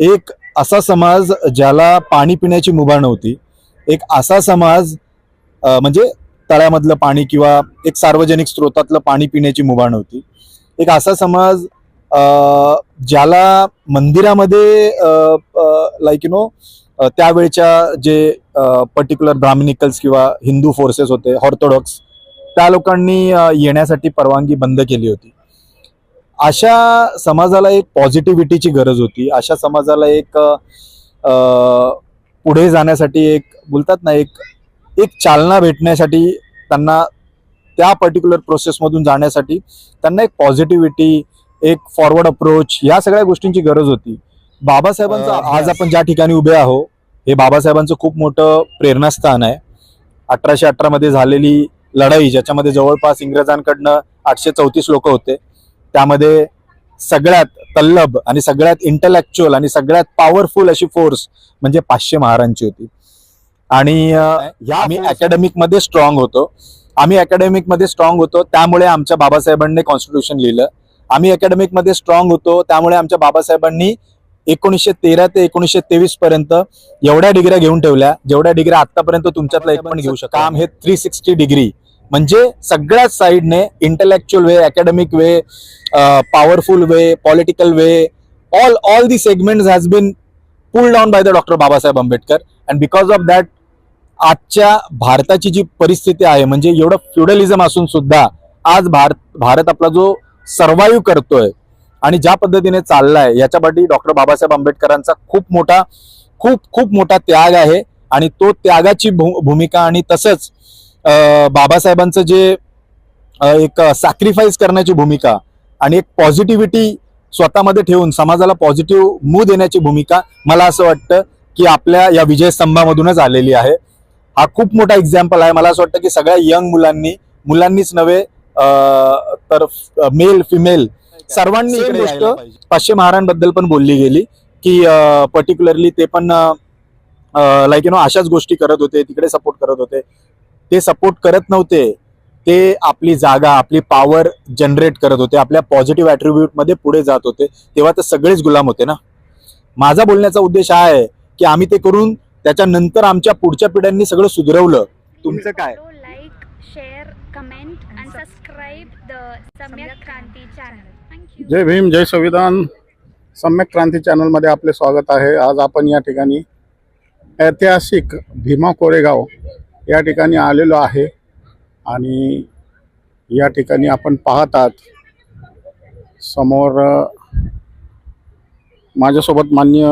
एक असा समाज ज्याला पाणी पिण्याची मुभा नव्हती एक असा समाज म्हणजे तळ्यामधलं पाणी किंवा एक सार्वजनिक स्रोतातलं पाणी पिण्याची मुभा नव्हती. एक असा समाज ज्याला मंदिरामध्ये लाईक यु नो त्यावेळच्या जे पर्टिक्युलर ब्राह्मनिकल्स किंवा हिंदू फोर्सेस होते ऑर्थोडॉक्स त्या लोकांनी येण्यासाठी परवानगी बंद केली होती. अशा समाजाला एक पॉझिटिव्हिटीची गरज होती. अशा समाजाला एक पुढे जाण्यासाठी एक बोलतात ना एक एक चालना भेटण्यासाठी त्यांना त्या पर्टिक्युलर प्रोसेसमधून जाण्यासाठी त्यांना एक पॉझिटिव्हिटी एक फॉरवर्ड अप्रोच या सगळ्या गोष्टींची गरज होती. बाबासाहेबांचं आज आपण ज्या ठिकाणी उभे आहो हे बाबासाहेबांचं खूप मोठं प्रेरणास्थान आहे. अठराशे अठरा मध्ये झालेली लढाई ज्याच्यामध्ये जवळपास इंग्रजांकडनं आठशे चौतीस लोक होते. त्यामध्ये सगळ्यात तल्लभ आणि सगळ्यात इंटलेक्च्युअल आणि सगळ्यात पॉवरफुल अशी फोर्स म्हणजे पाचशे महारांची होती. आणि आम्ही अकॅडमिकमध्ये स्ट्रॉंग होतो. आम्ही अकॅडमिकमध्ये स्ट्रॉंग होतो. त्यामुळे आमच्या बाबासाहेबांनी कॉन्स्टिट्यूशन लिहिलं. आम्ही अकॅडमिकमध्ये स्ट्रॉंग होतो. त्यामुळे आमच्या बाबासाहेबांनी एकोणीसशे तेरा ते एकोणीसशे तेवीस पर्यंत एवढ्या डिग्र्या घेऊन ठेवल्या. जेवढ्या डिग्र्या आतापर्यंत तुमच्यातला एक पण घेऊ शकता काम हे थ्री सिक्स्टी डिग्री म्हणजे सगळ्याच साईडने intellectual way academic way powerful way political way all all the segment has been pull down by the doctor Babasaheb Ambedkar and because of that आजच्या भारताची जी परिस्थिती आहे म्हणजे एवढं फ्युडलिझम असून सुद्धा आज भारत भारत आपला जो सर्वाईव्ह करतोय आणि ज्या पद्धतीने चाललाय याच्यासाठी डॉक्टर बाबासाहेब आंबेडकरांचा खूप मोठा खूप खूप मोठा त्याग आहे. आणि तो त्यागाची भू- भूमिका आणि तसंच बाबासाहेबांचं जे एक सॅक्रिफाईस करण्याची भूमिका आणि एक पॉझिटिव्हिटी स्वतःमध्ये ठेवून समाजाला पॉझिटिव्ह मू देण्याची भूमिका मला असं वाटतं की आपल्या या विजय स्तंभामधूनच आलेली आहे. हा खूप मोठा एक्झाम्पल आहे. मला असं वाटतं की सगळ्या यंग मुलांनी मुलांनीच नव्हे तर मेल फिमेल सर्वांनी इकडे गोष्ट. पाचशे महारांबद्दल पण बोलली गेली की पर्टिक्युलरली ते पण लाईक यु नो अशाच गोष्टी करत होते तिकडे सपोर्ट करत होते. ते सपोर्ट करत नव्हते ते आपली जागा आपली पॉवर जनरेट करत होते आपल्या पॉझिटिव्ह ऍट्रिब्यूटमध्ये पुढे जात होते तेव्हा तर सगळेच गुलाम होते ना. माझा बोलण्याचा उद्देश हा आहे की आम्ही ते करून त्याच्यानंतर आमच्या पुढच्या पिढ्यांनी सगळं सुधरवलं. तुमचं काय? the Samyak Kranti channel. Thank you. जय भीम जय संविधान. सम्यक क्रांती चॅनलमध्ये आपले स्वागत आहे. आज आपण या ठिकाणी ऐतिहासिक भीमा कोरेगाव या ठिकाणी आलेलो आहे. आणि या ठिकाणी आपण पाहतात समोर माझ्यासोबत मान्य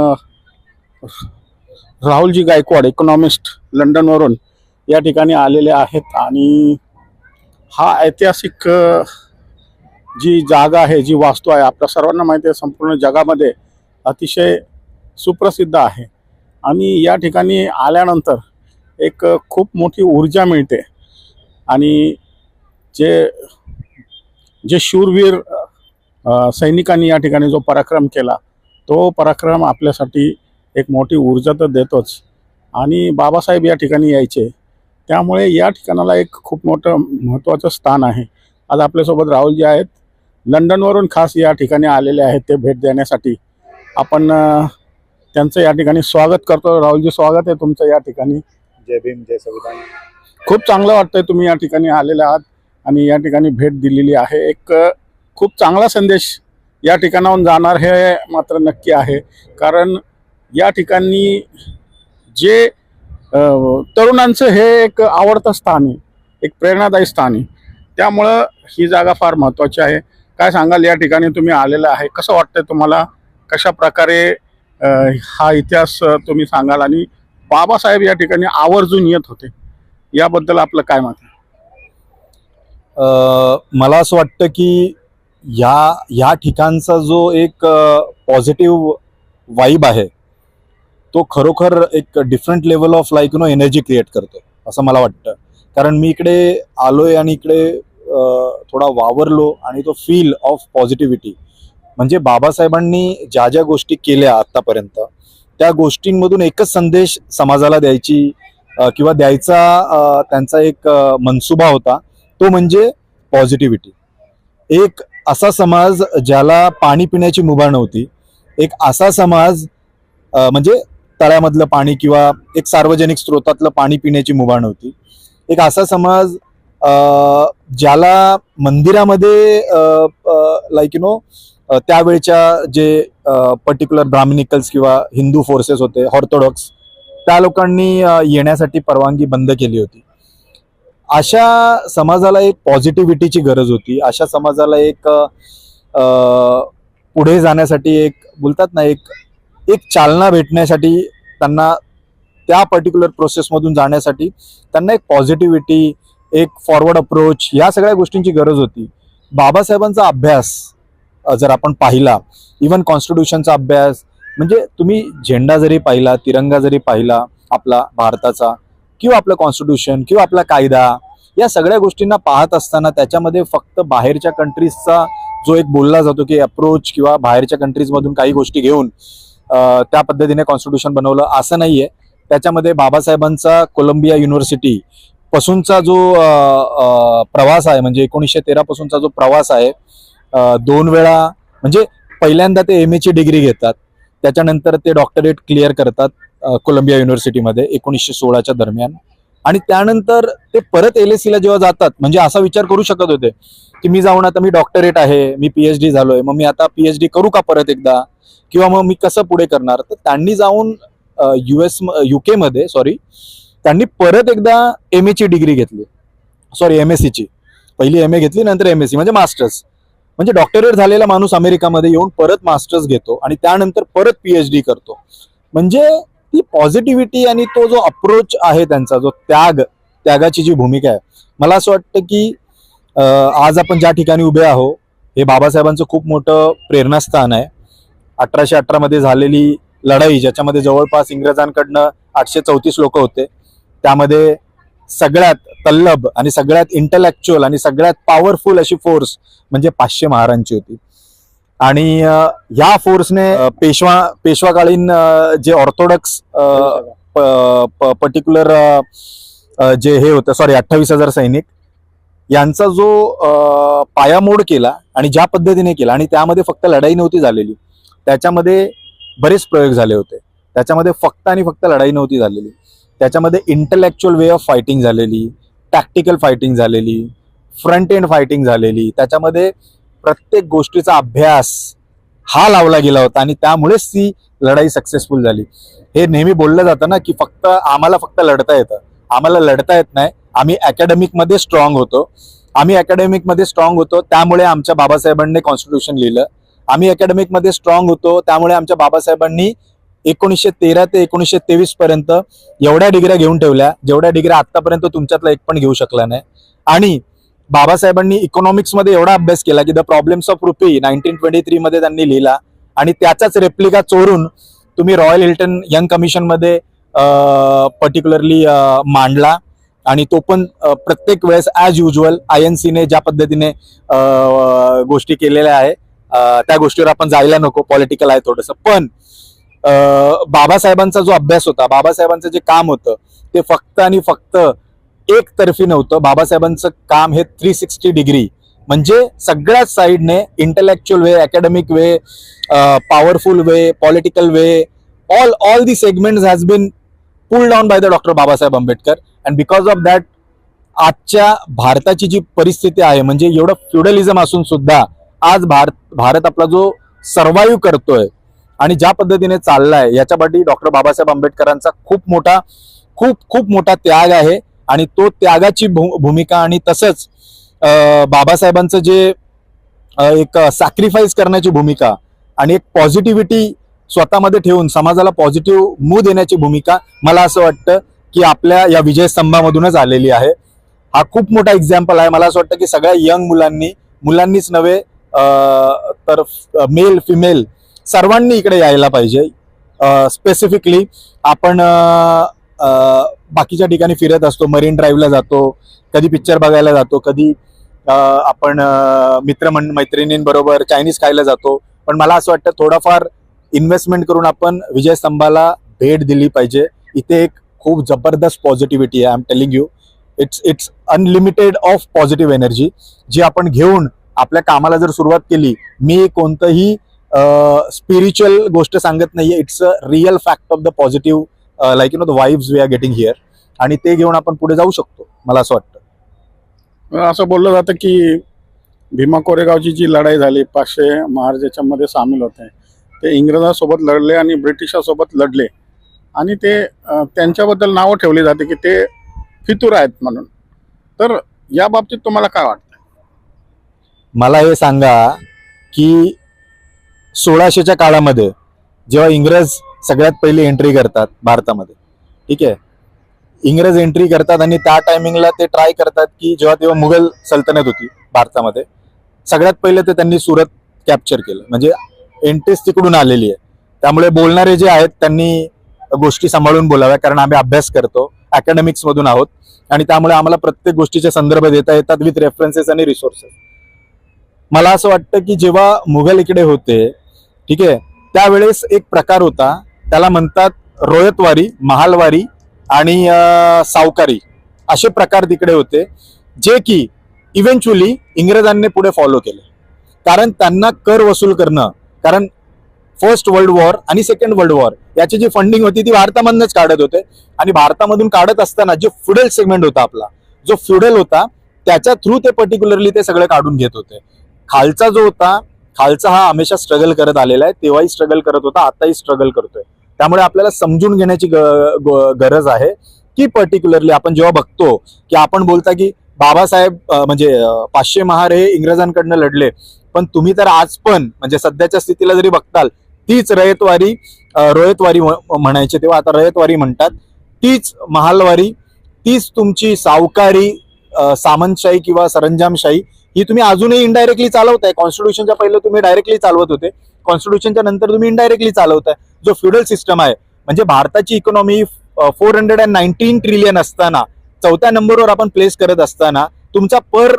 राहुलजी गायकवाड इकॉनॉमिस्ट लंडनवरून या ठिकाणी आलेले आहेत. आणि हा ऐतिहासिक जी जागा आहे जी वास्तू आहे आपल्या सर्वांना माहिती आहे संपूर्ण जगामध्ये अतिशय सुप्रसिद्ध आहे. आणि या ठिकाणी आल्यानंतर एक खूप मोठी ऊर्जा मिळते. आणि जे जे शूरवीर सैनिकांनी या ठिकाणी जो पराक्रम केला तो पराक्रम आपल्यासाठी एक मोठी ऊर्जा तर देतोच. आणि बाबासाहेब या ठिकाणी यायचे. त्यामुळे या ठिकाणाला एक खूप मोठं महत्त्वाचं स्थान आहे. आज आपल्यासोबत राहुलजी आहेत. लंडनवरून खास या ठिकाणी आलेले आहेत ते भेट देण्यासाठी. आपण त्यांचं या ठिकाणी स्वागत करतो. राहुलजी स्वागत आहे तुमचं या ठिकाणी. जय भीम जय संविधान. खूप चांगलं वाटतंय तुम्ही या ठिकाणी आलेले आहात आणि या ठिकाणी भेट दिलेली आहे. एक खूप चांगला संदेश या ठिकाणाहून जाणार हे मात्र नक्की आहे. कारण या ठिकाणी जे तरुणांचं हे एक आवडतं स्थान आहे एक प्रेरणादायी स्थान आहे. त्यामुळं ही जागा फार महत्त्वाची आहे. काय सांगाल या ठिकाणी तुम्ही आलेलं आहे कसं वाटतंय तुम्हाला? कशा प्रकारे हा इतिहास तुम्ही सांगाल आणि बाबासाहेब या ठिकाणी आवर्जून येत होते. याबद्दल आपलं काय मत मला असं वाटतं की या या ठिकाणचा जो एक पॉझिटिव्ह वाईब आहे तो खरोखर एक different level of like no energy create करतो असं मला वाटतं. कारण मी इकडे आलोय आणि इकडे थोडा वावरलो आणि तो फील ऑफ पॉझिटिव्हिटी म्हणजे बाबासाहेबांनी ज्या ज्या गोष्टी केल्या आतापर्यंत त्या गोष्टींमधून एकच संदेश समाजाला द्यायची किंवा द्यायचा त्यांचा एक मनसुबा होता तो म्हणजे पॉझिटिव्हिटी एक असा समाज ज्याला पाणी पिण्याची मुभा नव्हती एक असा समाज म्हणजे तळ्यामधलं पाणी किंवा एक सार्वजनिक स्रोतातलं पाणी पिण्याची मुभा नव्हती. एक असा समाज ज्याला मंदिरामध्ये लाईक यु नो त्यावेळच्या जे पर्टिक्युलर ब्राह्मनिकल्स किंवा हिंदू फोर्सेस होते ऑर्थोडॉक्स त्या लोकांनी येण्यासाठी परवानगी बंद केली होती. अशा समाजाला एक पॉझिटिव्हिटीची गरज होती. अशा समाजाला एक पुढे जाण्यासाठी एक बोलतात ना एक एक चालना भेटण्यासाठी त्यांना त्या पर्टिक्युलर प्रोसेसमधून जाण्यासाठी त्यांना एक पॉझिटिव्हिटी एक फॉरवर्ड अप्रोच या सगळ्या गोष्टींची गरज होती. बाबासाहेबांचा अभ्यास जर आपण पाहिला इवन कॉन्स्टिट्यूशनचा अभ्यास म्हणजे तुम्ही झेंडा जरी पाहिला तिरंगा जरी पाहिला आपला भारताचा किंवा आपलं कॉन्स्टिट्यूशन किंवा आपला कायदा या सगळ्या गोष्टींना पाहत असताना त्याच्यामध्ये फक्त बाहेरच्या कंट्रीजचा जो एक बोलला जातो की अप्रोच किंवा बाहेरच्या कंट्रीजमधून काही गोष्टी घेऊन त्या पद्धतीने कॉन्स्टिट्यूशन बनवलं असं नाहीये. त्याच्यामध्ये बाबासाहेबांचा कोलंबिया युनिव्हर्सिटी पासूनचा जो प्रवास आहे म्हणजे एकोणीसशे तेरा पासूनचा जो प्रवास आहे दोन वेळा म्हणजे पहिल्यांदा ते एम ची डिग्री घेतात. त्याच्यानंतर ते डॉक्टरेट क्लिअर करतात कोलंबिया युनिव्हर्सिटीमध्ये एकोणीसशे सोळाच्या दरम्यान. आणि त्यानंतर ते परत एल एस ला जेव्हा जातात म्हणजे असा विचार करू शकत होते की मी जाऊन आता मी डॉक्टरेट आहे मी पीएचडी झालोय मग मी आता पीएचडी करू का परत एकदा? किंवा मग मी कसं पुढे करणार? तर त्यांनी जाऊन युएस युके मध्ये सॉरी त्यांनी परत एकदा एम ची डिग्री घेतली. सॉरी एम एस ची. पहिली एम ए घेतली नंतर एम एस सी म्हणजे मास्टर्स म्हणजे डॉक्टरेट झालेला माणूस अमेरिकामध्ये येऊन परत मास्टर्स घेतो आणि त्यानंतर परत पीएचडी करतो. म्हणजे ती पॉझिटिव्हिटी आणि तो जो अप्रोच आहे त्यांचा जो त्याग त्यागाची जी भूमिका आहे. मला असं वाटतं की आज आपण ज्या ठिकाणी उभे आहो हे बाबासाहेबांचं खूप मोठं प्रेरणास्थान आहे. अठराशे अठरामध्ये झालेली लढाई ज्याच्यामध्ये जवळपास इंग्रजांकडनं आठशे चौतीस लोक होते त्यामध्ये सगळ्यात तल्लब आणि सगळ्यात इंटलेक्च्युअल आणि सगळ्यात पॉवरफुल अशी फोर्स म्हणजे पाचशे महारांची होती. आणि ह्या फोर्सने पेशवा पेशवाकालीन जे ऑर्थोडॉक्स पर्टिक्युलर जे हे होतं सॉरी अठ्ठावीस हजार सैनिक यांचा जो पायामोड केला आणि ज्या पद्धतीने केला आणि त्यामध्ये फक्त लढाई नव्हती झालेली त्याच्यामध्ये बरेच प्रयोग झाले होते. त्याच्यामध्ये फक्त आणि फक्त लढाई नव्हती झालेली. त्याच्यामध्ये इंटलेक्च्युअल वे ऑफ फायटिंग झालेली. टॅक्टिकल फायटिंग झालेली फ्रंट एंड फायटिंग झालेली त्याच्यामध्ये प्रत्येक गोष्टीचा अभ्यास हा लावला गेला होता आणि त्यामुळेच ती लढाई सक्सेसफुल झाली. हे नेहमी बोललं जातं ना की फक्त आम्हाला फक्त लढता येतं. आम्हाला लढता येत नाही. आम्ही अकॅडमिकमध्ये स्ट्रॉंग होतो. आम्ही अकॅडमिकमध्ये स्ट्रॉंग होतो त्यामुळे आमच्या बाबासाहेबांनी कॉन्स्टिट्यूशन लिहिलं. आम्ही अकॅडमिकमध्ये स्ट्रॉंग होतो त्यामुळे आमच्या बाबासाहेबांनी एकोणीसशे तेरा ते एकोणीसशे तेवीस पर्यंत एवढ्या डिग्र्या घेऊन ठेवल्या जेवढ्या डिग्र्या आतापर्यंत तुमच्यातला एक पण घेऊ शकला नाही. आणि बाबासाहेबांनी इकॉनॉमिक्समध्ये एवढा अभ्यास केला की the problems of rupee nineteen twenty three मध्ये त्यांनी लिहिला. आणि त्याचाच रेप्लिका चोरून तुम्ही रॉयल हिल्टन यंग कमिशनमध्ये पर्टिक्युलरली मांडला. आणि तो पण प्रत्येक वेळेस ॲज युजल आय एन सीने ज्या पद्धतीने गोष्टी केलेल्या आहे त्या गोष्टीवर आपण जायला नको पॉलिटिकल आहे थोडंसं. पण बाबासाहेबांचा जो अभ्यास होता बाबासाहेबांचं जे काम होतं ते फक्त आणि फक्त एकतर्फी नव्हतं. बाबासाहेबांचं काम हे थ्री सिक्स्टी डिग्री म्हणजे सगळ्याच साईडने intellectual way academic way powerful way political way all all the segment has been pull down by the doctor Babasaheb Ambedkar. And because of that आजच्या भारताची जी परिस्थिती आहे म्हणजे एवढं फ्युडलिझम असून सुद्धा आज भारत भारत आपला जो सर्वाईव्ह करतोय आणि ज्या पद्धतीने चाललाय याच्या पाठी डॉक्टर बाबासाहेब आंबेडकरांचा खूप मोठा खूप खूप मोठा त्याग आहे. आणि तो त्यागाची भू- भूमिका आणि तसंच बाबासाहेबांचं जे एक सॅक्रिफाईस करण्याची भूमिका आणि एक पॉझिटिव्हिटी स्वतःमध्ये ठेवून समाजाला पॉझिटिव्ह मू देण्याची भूमिका मला असं वाटतं की आपल्या या विजय स्तंभामधूनच आलेली आहे. हा खूप मोठा एक्झाम्पल आहे. मला असं वाटतं की सगळ्या यंग मुलांनी मुलांनीच नव्हे तर मेल फिमेल सर्वांनी इकडे यायला पाहिजे. स्पेसिफिकली आपण बाकीच्या ठिकाणी फिरत असतो मरीन ड्राईव्हला जातो कधी पिक्चर बघायला जातो कधी आपण मित्र मैत्रिणींबरोबर चायनीज खायला जातो. पण मला असं वाटतं थोडाफार इन्व्हेस्टमेंट करून आपण विजय स्तंभाला भेट दिली पाहिजे. इथे एक खूप जबरदस्त पॉझिटिव्हिटी आहे I am telling you it's it's unlimited of positive energy जी आपण घेऊन आपल्या कामाला जर सुरुवात केली मी कोणतंही स्पिरिच्युअल गोष्ट सांगत नाहीये. It's a real fact of the positive like you know the vibes we are getting here आणि ते घेऊन आपण पुढे जाऊ शकतो मला असं वाटतं. असं बोललं जातं की भीमा कोरेगावची जी लढाई झाली पाचशे महाराज याच्यामध्ये सामील होते ते इंग्रजांसोबत लढले आणि ब्रिटिशासोबत लढले. आणि ते त्यांच्याबद्दल नावं ठेवली जाते की ते फितूर आहेत म्हणून. तर या बाबतीत तुम्हाला काय वाटतं? मला हे सांगा की सोळाशेच्या काळामध्ये जेव्हा इंग्रज सगळ्यात पहिले एंट्री करतात भारतामध्ये ठीक आहे? इंग्रज एंट्री करतात आणि त्या टायमिंगला ते ट्राय करतात की जेव्हा तेव्हा मुघल सल्तनत होती भारतामध्ये सगळ्यात पहिले ते त्यांनी सुरत कॅप्चर केलं. म्हणजे एंट्रीच तिकडून आलेली आहे. त्यामुळे बोलणारे जे आहेत त्यांनी गोष्टी सांभाळून बोलाव्या कारण आम्ही अभ्यास करतो अकॅडमिक्स मधून आहोत. आणि त्यामुळे आम्हाला प्रत्येक गोष्टीचे संदर्भ देता येतात विथ रेफरन्सेस आणि रिसोर्सेस मला असं वाटतं की जेव्हा मुघल इकडे होते ठीक आहे? त्यावेळेस एक प्रकार होता. त्याला म्हणतात रोयतवारी महालवारी आणि सावकारी असे प्रकार तिकडे होते जे की इव्हेंच्युअली इंग्रजांनी पुढे फॉलो केले. कारण त्यांना कर वसूल करणं कारण फर्स्ट वर्ल्ड वॉर आणि सेकंड वर्ल्ड वॉर याची जी फंडिंग होती ती भारतामधूनच काढत होते. आणि भारतामधून काढत असताना जे फ्युडल सेगमेंट होता आपला जो फ्युडल होता त्याच्या थ्रू ते पर्टिक्युलरली ते सगळं काढून घेत होते. खालचा जो होता खालचा हा हमेशा स्ट्रगल करत आलेला आहे. तेव्हाही स्ट्रगल करत होता आताही स्ट्रगल करतोय. त्यामुळे आपल्याला समजून घेण्याची ग- ग- गरज आहे की पर्टिक्युलरली आपण जेव्हा बघतो की आपण बोलता की बाबासाहेब म्हणजे पाचशे महार हे इंग्रजांकडनं लढले पण तुम्ही तर आज पण म्हणजे सध्याच्या स्थितीला जरी बघताल तीच रयतवारी रोयतवारी म्हणायची म्हणायचे तेव्हा आता रयतवारी म्हणतात तीच महालवारी तीच तुमची सावकारी सामंतशाही किंवा सरंजामशाही ही तुम्ही अजूनही इनडायरेक्टली चालवताय. कॉन्स्टिट्यूशनच्या पहिले तुम्ही डायरेक्टली चालवत होते. कॉन्स्टिट्यूशनच्या नंतर तुम्ही इनडायरेक्टली चालवताय. जो फ्युडल सिस्टम आहे म्हणजे भारताची economy four hundred and nineteen trillion असताना चौथ्या नंबरवर आपण प्लेस करत असताना तुमचा per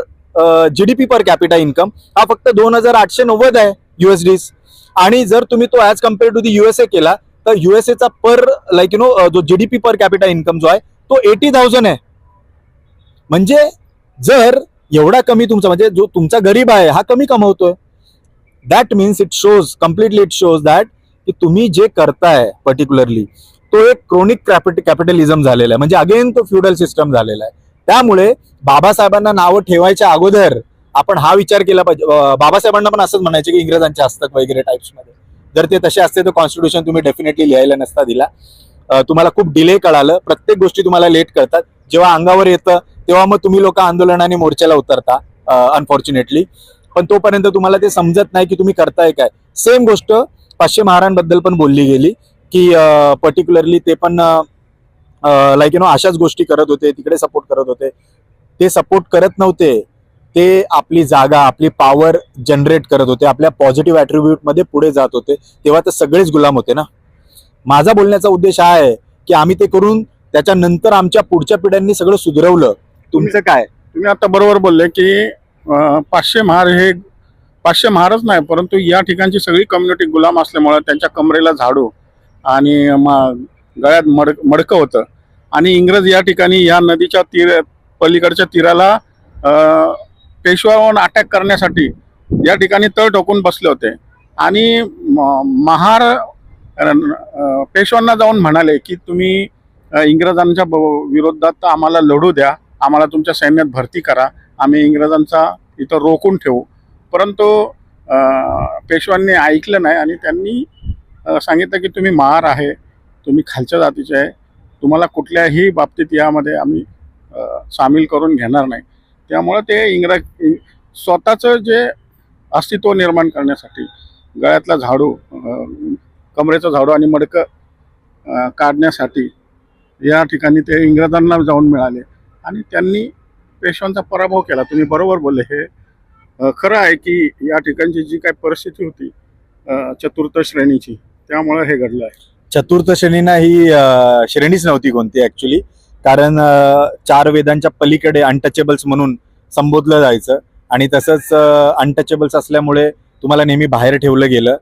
GDP per capita income हा फक्त दोन हजार आठशे नव्वद आहे युएसडीज आणि जर तुम्ही तो as compare to the USA केला तर युएसएचा पर लाईक यु नो जो जीडीपी पर कॅपिटा इन्कम जो आहे तो एटी थाउजंड आहे. म्हणजे जर एवढा कमी तुमचा म्हणजे जो तुमचा गरीब आहे हा कमी कमवतोय. That means it shows completely it shows that की तुम्ही जे करताय पर्टिक्युलरली तो एक क्रोनिक कॅपिटलिझम झालेला आहे. म्हणजे अगेन तो फ्युडल सिस्टम झालेला आहे. त्यामुळे बाबासाहेबांना नावं ठेवायच्या अगोदर आपण हा विचार केला पाहिजे. बाबासाहेबांना पण असंच म्हणायचे की इंग्रजांचे हस्तक वगैरे टाईप्समध्ये जर ते तसे असते तर कॉन्स्टिट्यूशन तुम्ही डेफिनेटली लिहायला नसता दिला. तुम्हाला खूप डिले कळालं. प्रत्येक गोष्टी तुम्हाला लेट कळतात. जेव्हा अंगावर येतं तेव्हा मग तुम्ही लोक आंदोलन आणि मोर्चाला उतरता अनफॉर्च्युनेटली पण तोपर्यंत तुम्हाला ते समजत नाही की तुम्ही करताय काय. सेम गोष्ट पाचशे महारांबद्दल पण बोलली गेली की पर्टिक्युलरली ते पण लाईक यु नो अशाच गोष्टी करत होते तिकडे सपोर्ट करत होते. ते सपोर्ट करत नव्हते. ते आपली जागा आपली पॉवर जनरेट करत होते. आपल्या पॉझिटिव्ह ऍट्रिब्यूटमध्ये पुढे जात होते. तेव्हा तर सगळेच गुलाम होते ना. माझा बोलण्याचा उद्देश हा आहे की आम्ही ते करून त्याच्यानंतर आमच्या पुढच्या पिढ्यांनी सगळं सुधरवलं. तुमचं काय? तुम्ही आता बरोबर बोलले की पाचशे महार हे पाचशे महारच नाही परंतु या ठिकाणची सगळी कम्युनिटी गुलाम असल्यामुळे त्यांच्या कमरेला झाडू आणि गळ्यात मड मडकं होतं. आणि इंग्रज या ठिकाणी या नदीच्या तीर पलीकडच्या तीराला पेशवावर अटॅक करण्यासाठी या ठिकाणी तळ ठोकून बसले होते. आणि म- महार पेशवांना पेशव्यांना जाऊन म्हणाले की तुम्ही इंग्रजांच्या ब- विरोधात आम्हाला लढू द्या. आम्हाला तुमच्या सैन्यात भरती करा. आम्ही इंग्रजांचा इथं रोखून ठेवू. परंतु पेशव्यांनी ऐकलं नाही आणि त्यांनी सांगितलं की तुम्ही महार आहे. तुम्ही खालच्या जातीचे आहे. तुम्हाला कुठल्याही बाबतीत यामध्ये आम्ही सामील करून घेणार नाही. त्यामुळं ते इंग्रज स्वतःचं जे अस्तित्व निर्माण करण्यासाठी गळ्यातला झाडू कमरेचं झाडू आणि मडकं काढण्यासाठी या ठिकाणी ते इंग्रजांना जाऊन मिळाले. आणि त्यांनी पेशव्यांचा पराभव केला. तुम्ही बरोबर बोलले. हे खरं आहे की या ठिकाणची जी काही परिस्थिती होती चतुर्थ श्रेणीची त्यामुळे हे घडलं आहे. चतुर्थ श्रेणीना ही श्रेणीच नव्हती कोणती ऍक्च्युली कारण चार वेदांच्या पलीकडे अनटचेबल्स म्हणून संबोधलं जायचं. आणि तसंच अनटचेबल्स असल्यामुळे तुम्हाला नेहमी बाहेर ठेवलं गेलं.